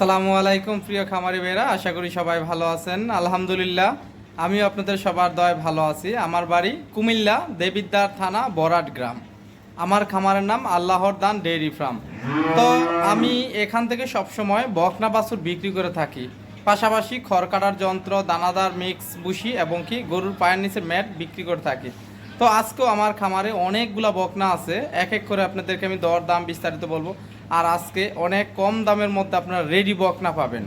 আসসালামু আলাইকুম, প্রিয় খামারি ভাইরা আশা করি সবাই ভালো আছেন। আলহামদুলিল্লাহ, আমিও আপনাদের সবার দয় ভালো আছি। আমার বাড়ি কুমিল্লা দেবিদ্দার থানা, বরাট গ্রাম। আমার খামারের নাম আল্লাহর দান ডেইরি ফার্ম। তো আমি এখান থেকে সবসময় বকনা বাছুর বিক্রি করে থাকি। পাশাপাশি খড় কাটার যন্ত্র, দানাদার মিক্স বুসি এবং কি গরুর পায়ের নিচে ম্যাট বিক্রি করে থাকি। তো আজকেও আমার খামারে অনেকগুলা বকনা আছে। এক এক করে আপনাদেরকে আমি দর দাম বিস্তারিত বলব। আর আজকে অনেক কম দামের মধ্যে আপনারা রেডি বকনা পাবেন।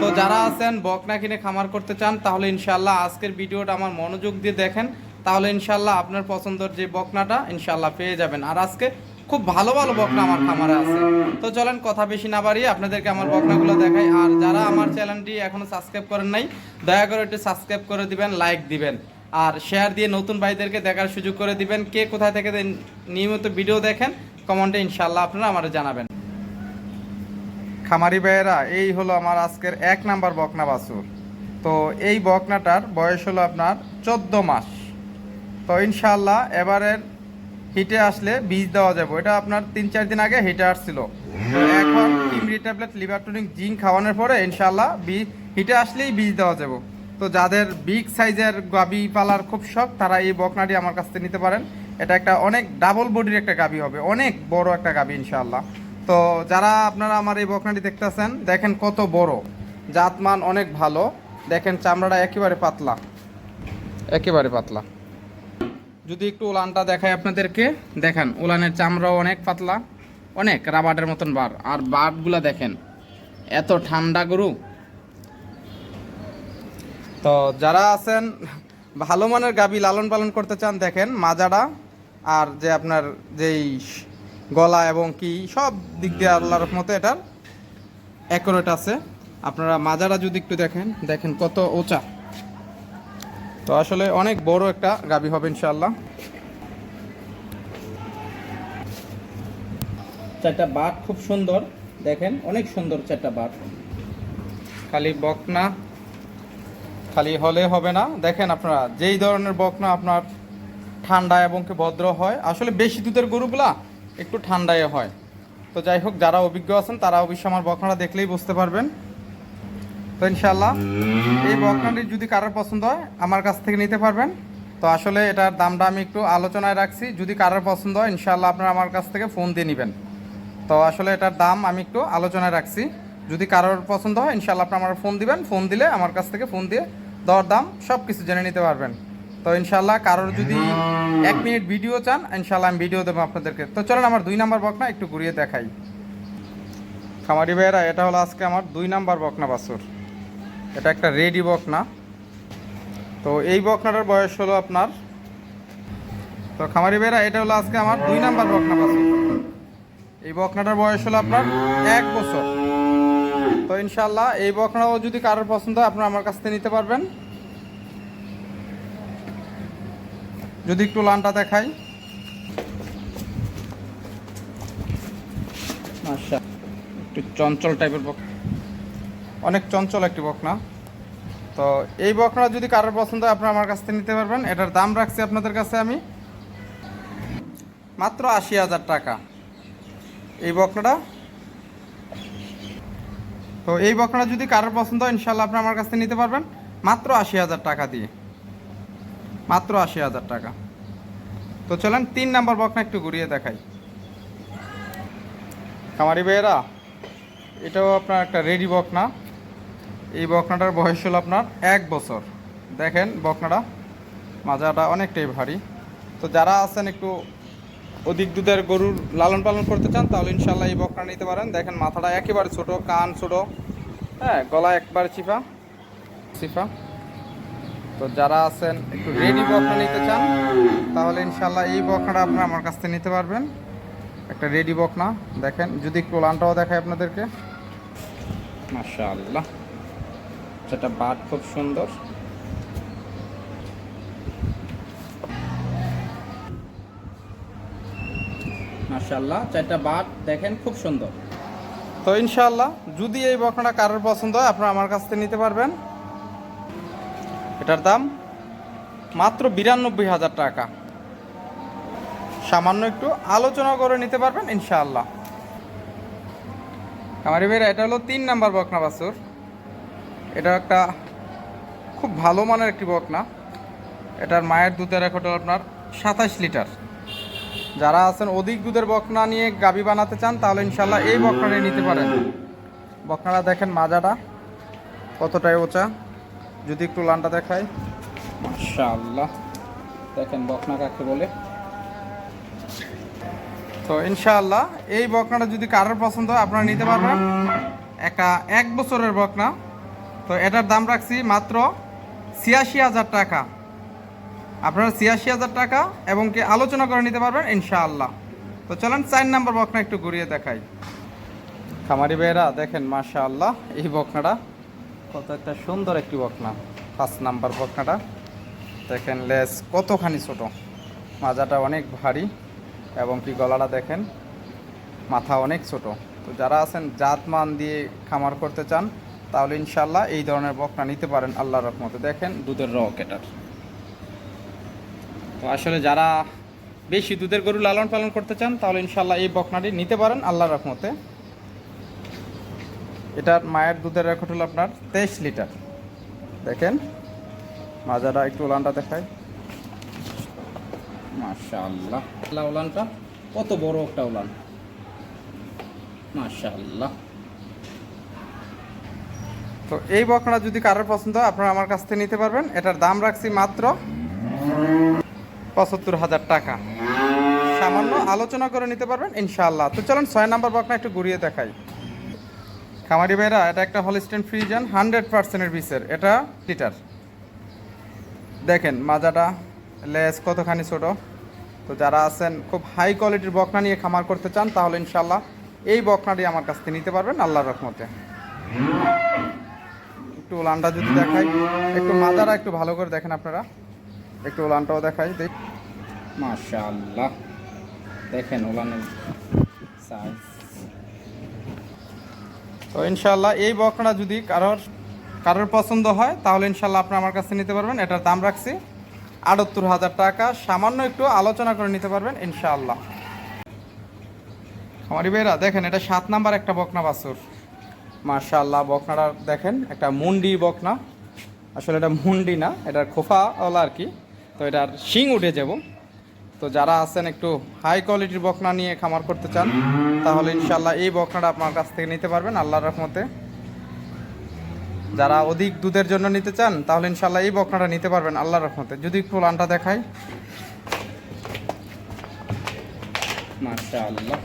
তো যারা আছেন, বকনা কিনে খামার করতে চান, তাহলে ইনশাল্লাহ আজকের ভিডিওটা আমার মনোযোগ দিয়ে দেখেন। তাহলে ইনশাল্লাহ আপনার পছন্দের যে বকনাটা ইনশাল্লাহ পেয়ে যাবেন। আর আজকে খুব ভালো ভালো বকনা আমার খামারে আছে। তো চলেন কথা বেশি না বাড়িয়ে আপনাদেরকে আমার বকনাগুলো দেখাই। আর যারা আমার চ্যানেলটি এখনও সাবস্ক্রাইব করেন নাই, দয়া করে একটু সাবস্ক্রাইব করে দিবেন, লাইক দিবেন। আর শেয়ার দিয়ে নতুন ভাইদেরকে দেখার সুযোগ করে দিবেন। কে কোথায় থেকে নিয়মিত ভিডিও দেখেন কমেন্টে ইনশাল্লাহ আপনারা আমার জানাবেন। খামারি ভাইয়েরা, এই হলো আমার আজকের এক নাম্বার বকনা বাছুর। তো এই বকনাটার বয়স হলো আপনার চোদ্দ মাস। তো ইনশাল্লাহ এবারের হিটে আসলে বীজ দেওয়া যাবে। এটা আপনার তিন চার দিন আগে হিটে আসছিল। এখন, কিমরি ট্যাবলেট, লিভার টনিক, জিঙ্ক খাওয়ানোর পরে ইনশাল্লাহ বীজ হিটে আসলেই বীজ দেওয়া যাবে। তো যাদের বিগ সাইজের গাবি পালার খুব শখ, তারা এই বকনাটি আমার কাছ থেকে নিতে পারেন। এটা একটা অনেক ডাবল বডির একটা গাবি হবে, অনেক বড় একটা গাবি ইনশাল্লাহ তো যারা আপনারা আমার এই বকনাটি দেখতেছেন, দেখেন কত বড়, জাতমান অনেক ভালো। দেখেন চামড়াটা একেবারে পাতলা একেবারে পাতলা। যদি একটু উলানটা দেখায় আপনাদেরকে, দেখেন উলানের চামড়াও অনেক পাতলা, অনেক রাবারের মতন বার। আর বাটগুলা দেখেন, এত ঠান্ডা গরু তো যারা আছেন, ভালো মানের গাবি লালন পালন করতে চান, দেখেন মাজাটা আর যে আপনার যেই গলা এবং কি, সব দিক দিয়ে আল্লাহর মতো এটার অ্যাকুরেট আছে। আপনারা মাজারা যদি একটু দেখেন দেখেন কত ওচা। তো আসলে অনেক বড় একটা গাবি হবে ইনশাল্লাহ চারটা বাট খুব সুন্দর, দেখেন অনেক সুন্দর চারটা বাট। খালি বকনা। খালি হলে হবে না। দেখেন আপনারা, যেই ধরনের বকনা আপনার ঠান্ডা এবং ভদ্র হয়, আসলে বেশি দুধের গরুগুলা একটু ঠান্ডায় হয়। তো যাই হোক, যারা অভিজ্ঞ আছেন, তারা অবশ্যই আমার বকনাটা দেখলেই বুঝতে পারবেন। তো ইনশাল্লাহ এই বকনাটি যদি কারোর পছন্দ হয়, আমার কাছ থেকে নিতে পারবেন। তো আসলে এটার দামটা আমি একটু আলোচনায় রাখছি। যদি কারোর পছন্দ হয় ইনশাল্লাহ আপনারা আমার কাছ থেকে ফোন দিয়ে নেবেন। তো আসলে এটার দাম আমি একটু আলোচনায় রাখছি। যদি কারোর পছন্দ হয় ইনশাল্লাহ আপনারা আমার ফোন দিবেন। ফোন দিলে আমার কাছ থেকে ফোন দিয়ে দর দাম সব কিছু জেনে নিতে পারবেন। তো ইনশাল্লাহ কারোর যদি এক মিনিট ভিডিও চান ইনশাল্লাহ আমি ভিডিও দেবো আপনাদেরকে। তো চলেন আমার দুই নাম্বার বকনা একটু ঘুরিয়ে দেখাই। খামারি ভাইয়েরা, এটা হলো আজকে আমার দুই নাম্বার বকনা বাছুর। এটা একটা রেডি বকনা। তো এই বকনাটার বয়স হলো আপনার, তো খামারি ভাইয়েরা, এটা হলো আজকে আমার দুই নাম্বার বকনা বাছুর। এই বকনাটার বয়স হলো আপনার এক বছর। তো ইনশাল্লাহ এই বকনাও যদি কারোর পছন্দ হয়, আপনারা আমার কাছ থেকে নিতে পারবেন। যদি একটু লানটা দেখাই। আচ্ছা একটু চঞ্চল টাইপের বক অনেক চঞ্চল একটি বকনা তো এই বকনা যদি কারোর পছন্দ হয়, আপনারা আমার কাছ থেকে নিতে পারবেন। এটার দাম রাখছি আপনাদের কাছে আমি মাত্র আশি হাজার টাকা। এই বকনাটা তো এই বকনাটা যদি কারোর পছন্দ হয় ইনশাল্লাহ আপনি আমার কাছ নিতে পারবেন। মাত্র আশি হাজার টাকা দিয়ে। মাত্র আশি হাজার টাকা। তো চলেন তিন নাম্বার বকনা একটু ঘুরিয়ে দেখাই। কামারি ভাইয়েরা, এটাও আপনার একটা রেডি বকনা। এই বকনাটার বয়স হলো আপনার এক বছর। দেখেন বকনাটা, মাজাটা অনেকটাই ভারী। তো যারা আছেন একটু অধিক দুধের গরুর লালন পালন করতে চান, তাহলে ইনশাল্লাহ এই বকরা নিতে পারেন। দেখেন, মাথাটা একেবারে ছোট, কান ছোট। হ্যাঁ গলা একবার চিপা চিপা তো যারা আছেন, একটু রেডি বকরা নিতে চান, তাহলে ইনশাল্লাহ এই বকনাটা আপনারা আমার কাছ থেকে নিতে পারবেন। একটা রেডি বকনা, দেখেন, যদি একটু লানটাও দেখায় আপনাদেরকে। মাশাআল্লাহ। সেটা বাট খুব সুন্দর। মাশাআল্লাহ চারটা বাট দেখেন, খুব সুন্দর। তো ইনশাল্লাহ যদি এই বকনাটা কারোর পছন্দ হয়, আপনারা আমার কাছ থেকে নিতে পারবেন। এটার দাম মাত্র বিরানব্বই হাজার টাকা। সামান্য একটু আলোচনা করে নিতে পারবেন, ইনশাআল্লাহ। আমার এবার এটা হলো তিন নাম্বার বকনা বাসুর এটা একটা খুব ভালো মানের একটি বকনা। এটার মায়ের দুধের রেকর্ড আপনার সাতাশ লিটার। যারা আছেন অধিক দুধের বকনা নিয়ে গাবি বানাতে চান তাহলে ইনশাল্লাহ এই বকনাটা নিতে পারেন। বকনাটা দেখেন মাজাটা কতটাই ওচা। যদি একটু লানটা দেখাই। মাশাআল্লাহ। দেখেন বকনা কাকে বলে। তো ইনশাআল্লাহ এই বকনাটা যদি কারোর পছন্দ হয় আপনারা নিতে পারবেন। একটা এক বছরের বকনা। তো এটার দাম রাখছি মাত্র ছিয়াশি হাজার টাকা। আপনারা ছিয়াশি হাজার টাকা এবং কি আলোচনা করে নিতে পারবেন, ইনশাআল্লাহ। তো চলেন চার নাম্বার বকনা একটু ঘুরিয়ে দেখাই। খামারি ভাইয়েরা, দেখেন, মাশাআল্লাহ, এই বকনাটা কত একটা সুন্দর একটি বকনা। পাঁচ নাম্বার বকনাটা। দেখেন লেস কতখানি ছোট। মাজাটা অনেক ভারী এবং কি গলাটা দেখেন, মাথা অনেক ছোট। তো যারা আছেন জাত মান দিয়ে খামার করতে চান, তাহলে ইনশাল্লাহ এই ধরনের বকনা নিতে পারেন আল্লাহর রহমতে। দেখেন, দুধের রক এটার। তো আসলে যারা বেশি দুধের গরু লালন পালন করতে চান, তাহলে ইনশাল্লাহ এই বকনাটি নিতে পারেন আল্লাহর রহমতে। এটার মায়ের দুধের রেকর্ড হলো আপনার তেইশ লিটার। দেখেন, মাজাটা একটু উলানটা দেখায় মাশাআল্লাহ। আল্লাহ উলানটা কত বড় একটা উলান মাশাআল্লাহ। তো এই বকনা যদি কারোর পছন্দ হয়, আপনারা আমার কাছ থেকে নিতে পারবেন। এটার দাম রাখছি মাত্র পঁচাত্তর হাজার টাকা। সামান্য আলোচনা করে নিতে পারবেন, ইনশাআল্লাহ। তো চলুন, ছয় নাম্বার বকনা একটু ঘুরিয়ে দেখাই। খামারি ভাইরা, এটা একটা হলিস্টেন ফ্রিজান হান্ড্রেড পার্সেন্টের বিসের এটা লিটার। দেখেন, মাজাটা, লেস কতখানি ছোট। তো যারা আছেন, খুব হাই কোয়ালিটির বকনা নিয়ে খামার করতে চান, তাহলে ইনশাল্লাহ এই বকনাটি আমার কাছ থেকে নিতে পারবেন, আল্লাহর রহমতে। একটু উলানটা যদি দেখাই, একটু মাজারা একটু ভালো করে দেখেন আপনারা। একটু উলানটাও দেখাই, দেখ মাশাআল্লাহ। দেখেন উলানের সাইজ তো ইনশাল্লাহ এই বকনা যদি কারোর কারোর পছন্দ হয়, তাহলে ইনশাল্লাহ আপনি আমার কাছে নিতে পারবেন। এটার দাম রাখছি আটাত্তর হাজার টাকা। সামান্য একটু আলোচনা করে নিতে পারবেন, ইনশাআল্লাহ। আমার ভাইরা দেখেন এটা সাত নাম্বার একটা বকনা বাছুর। মার্শাল্লাহ বকনাটা দেখেন, একটা মুন্ডি বকনা। আসলে এটা মুন্ডি না, এটার খোফাওয়ালা আর কি। তো এটার শিং উঠে যাব। তো যারা আছেন একটু হাই কোয়ালিটির বকনা নিয়ে খামার করতে চান, তাহলে ইনশাল্লাহ এই বকনাটা আপনার কাছ থেকে নিতে পারবেন আল্লাহর রহমতে। যারা অধিক দুধের জন্য নিতে চান, তাহলে ইনশাল্লাহ এই বকনাটা নিতে পারবেন আল্লাহর রহমতে। যদি একটু লানটা মাশাআল্লাহ।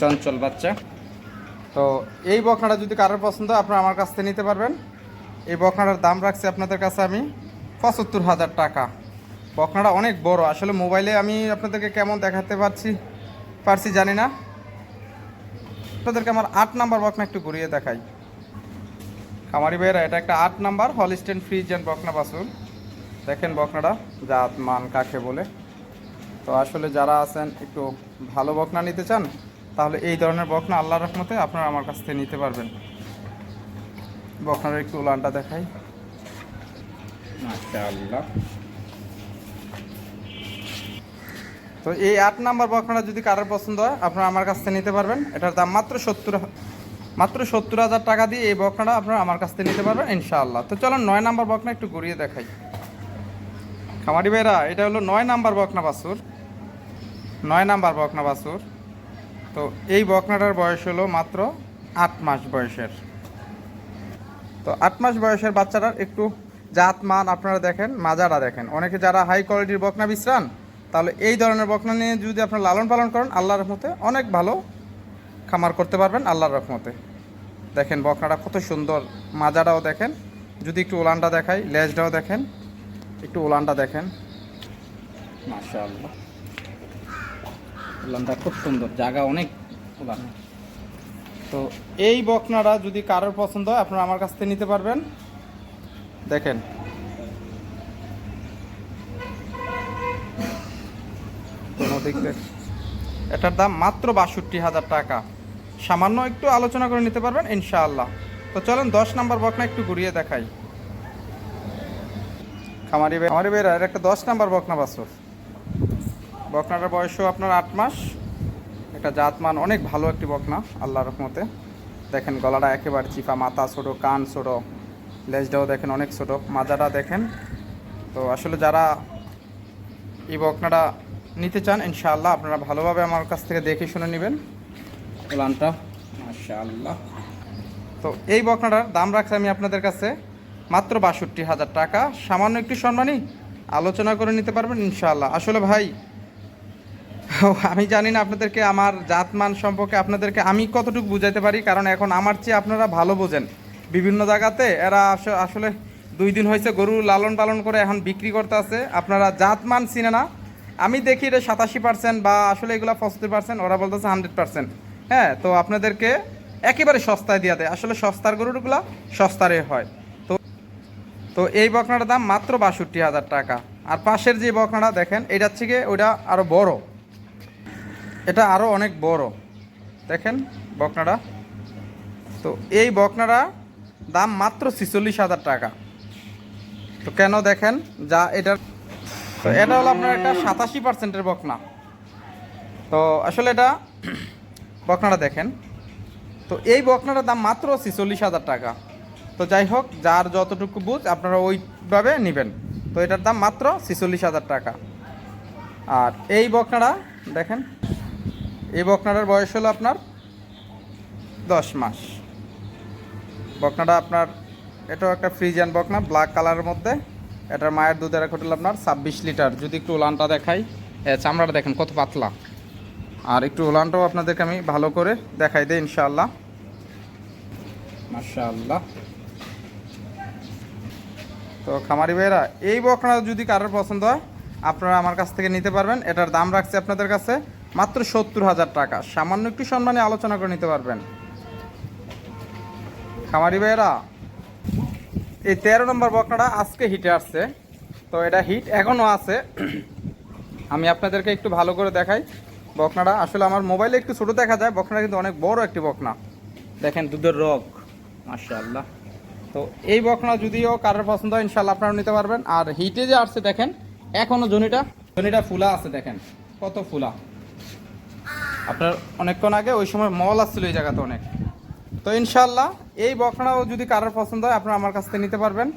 চঞ্চল বাচ্চা। তো এই বকনাটা যদি কারোর পছন্দ আপনারা আমার কাছ থেকে নিতে পারবেন। এই বকনাটার দাম রাখছি আপনাদের কাছে আমি পঁচাত্তর হাজার টাকা। বকনাটা অনেক বড়। আসলে মোবাইলে আমি আপনাদেরকে কেমন দেখাতে পারছি পারছি জানি না। আপনাদেরকে আমার আট নাম্বার বকনা একটু ঘুরিয়ে দেখাই। খামারি ভাইয়েরা, এটা একটা আট নাম্বার হলিস্টেন ফ্রিজ অ্যান্ড বকনা বাসুর দেখেন বকনাটা, জাত, মান, কাকে বলে। তো আসলে যারা আছেন একটু ভালো বকনা নিতে চান, তাহলে এই ধরনের বকনা আল্লাহর রহমতে আপনারা আমার কাছ থেকে নিতে পারবেন। বকনার একটু উলানটা দেখাই। মাশাআল্লাহ। তো এই আট নাম্বার বকনাটা যদি কারোর পছন্দ হয়, আপনারা আমার কাছ থেকে নিতে পারবেন। এটার দাম মাত্র সত্তর মাত্র সত্তর হাজার টাকা দিয়ে এই বকনাটা আপনারা আমার কাছ থেকে নিতে পারবেন, ইনশাআল্লাহ। তো চলো নয় নাম্বার বকনা একটু ঘুরিয়ে দেখাই। খামারি ভাইরা, এটা হলো নয় নাম্বার বকনা বাসুর নয় নাম্বার বকনা বাসুর তো এই বকনাটার বয়স হলো মাত্র আট মাস বয়সের। তো আট মাস বয়সের বাচ্চাটার একটু জাত মান আপনারা দেখেন, মাজারা দেখেন। অনেকে যারা হাই কোয়ালিটির বকনা বিশ্রান তাহলে এই ধরনের বকনা নিয়ে যদি আপনারা লালন পালন করেন, আল্লাহর রহমতে অনেক ভালো খামার করতে পারবেন আল্লাহর রহমতে। দেখেন বকনাটা কত সুন্দর, মাজাটাও দেখেন। যদি একটু উলানটা দেখাই, লেজটাও দেখেন। একটু উলানটা দেখেন। মাশাআল্লাহ। উলানটা খুব সুন্দর, জায়গা অনেক উলান তো এই বকনাটা যদি কারোর পছন্দ হয়, আপনারা আমার কাছ থেকে নিতে পারবেন। দেখেন থেকে এটার দাম মাত্র বাষট্টি হাজার টাকা। সামান্য একটু আলোচনা করে নিতে পারবেন, ইনশাআল্লাহ। তো চলেন, দশ নাম্বার বকনা একটু ঘুরিয়ে দেখাই। খামারি খামারি এর একটা দশ নাম্বার বকনা বাছুর বকনাটার বয়সও আপনার আট মাস। একটা জাতমান, অনেক ভালো একটি বকনা আল্লাহ রহমতে। দেখেন, গলাটা একেবারে চিপা, মাথা ছোটো, কান ছোটো। লেজটাও দেখেন অনেক ছোটো, মাজাটা দেখেন। তো আসলে যারা এই বকনাটা নিতে চান, ইনশাআল্লাহ আপনারা ভালোভাবে আমার কাছ থেকে দেখে শুনে নেবেন। প্লানটা মাশাআল্লাহ। তো এই বকনাটার দাম রাখছি আমি আপনাদের কাছে মাত্র বাষট্টি হাজার টাকা। সামান্য একটু সম্মানই আলোচনা করে নিতে পারবেন, ইনশাআল্লাহ। আসলে ভাই, আমি জানি না আপনাদেরকে আমার জাতমান সম্পর্কে, আপনাদেরকে আমি কতটুকু বুঝাইতে পারি, কারণ এখন আমার চেয়ে আপনারা ভালো বোঝেন। বিভিন্ন জায়গাতে এরা আস- আসলে দুই দিন হয়েছে গরু লালন পালন করে এখন বিক্রি করতে আছে। আপনারা জাতমান চিনে না আমি দেখি এটা সাতাশি পার্সেন্ট বা আসলে এগুলো পঁচাত্তর পার্সেন্ট ওরা বলতেছে হান্ড্রেড পার্সেন্ট হ্যাঁ তো আপনাদেরকে একেবারে সস্তায় দিয়ে দেয়। আসলে সস্তার গরুগুলো সস্তারে হয়। তো তো এই বকনাটার দাম মাত্র বাষট্টি হাজার টাকা। আর পাশের যে বকনাটা দেখেন এটার থেকে ওইটা আরও বড়। এটা আরও অনেক বড়। দেখেন বকনাটা। তো এই বকনাটা দাম মাত্র ছিচল্লিশ হাজার টাকা। তো কেন দেখেন, যা এটার তো এটা হলো আপনার একটা সাতাশি পার্সেন্টের বকনা। তো আসলে এটা বকনাটা দেখেন। তো এই বকনাটার দাম মাত্র ছিচল্লিশ হাজার টাকা। তো যাই হোক, যার যতটুকু বুঝ আপনারা ওইভাবে নেবেন। তো এটার দাম মাত্র ছিচল্লিশ হাজার টাকা। আর এই বকনাটা দেখেন, এই বকনাটার বয়স হলো আপনার দশ মাস। বকনাটা আপনার, এটাও একটা ফ্রিজ ফ্রিজিয়ান বকনা, ব্ল্যাক কালারের মধ্যে। এটার মায়ের দুধের এক হোটেল আপনার ছাব্বিশ লিটার। যদি একটু উলানটা দেখাই চামড়াটা দেখেন কত পাতলা। আর একটু উলানটাও আপনাদেরকে আমি ভালো করে দেখাই দিই ইনশাআল্লাহ। মাশাআল্লাহ। তো খামারি ভাইরা এই বকনা যদি কারোর পছন্দ হয়, আপনারা আমার কাছ থেকে নিতে পারবেন। এটার দাম রাখছি আপনাদের কাছে মাত্র সত্তর হাজার টাকা। সামান্য একটু সম্মানে আলোচনা করে নিতে পারবেন। খামারি ভাইয়েরা এই তেরো নম্বর বকনাটা আজকে হিটে আসছে। তো এটা হিট এখনও আছে। আমি আপনাদেরকে একটু ভালো করে দেখাই। বকনাটা আসলে আমার মোবাইলে একটু ছোটো দেখা যায়। বকনাটা কিন্তু অনেক বড় একটি বকনা দেখেন দুধের রগ। মাশাআল্লাহ। তো এই বকনা যদিও কারোর পছন্দ হয় ইনশাল্লাহ আপনারা নিতে পারবেন। আর হিটে যে আসছে, দেখেন, এখনও জনিটা জনিটা ফুলা আছে, দেখেন। কত ফুলা। আপনার অনেকক্ষণ আগে ওই সময় মল আসছিল এই জায়গাতে অনেক। তো ইনশাল্লাহ এই বকনাও যদি কারোর পছন্দ হয়, আপনারা আমার কাছ থেকে নিতে পারবেন।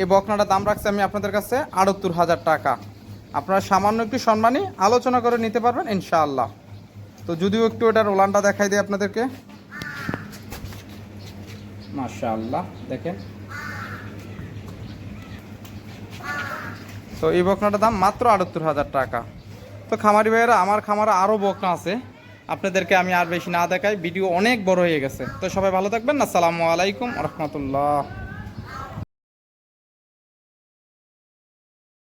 এই বকনাটা দাম রাখছি আমি আপনাদের কাছে আটাত্তর হাজার টাকা। আপনারা সামান্য একটু সম্মানী আলোচনা করে নিতে পারবেন ইনশাআল্লাহ। তো যদিও একটু এটার ওলানটা দেখাই দিই আপনাদেরকে। মাশাআল্লাহ, দেখেন। তো এই বকনাটার দাম মাত্র আটাত্তর হাজার টাকা। তো খামারি ভাইয়েরা, আমার খামারে আরও বকনা আছে। আপনাদেরকে আমি আর বেশি না দেখাই, ভিডিও অনেক বড় হয়ে গেছে। তো সবাই ভালো থাকবেন, আসসালামু আলাইকুম রহমতুল্লাহ।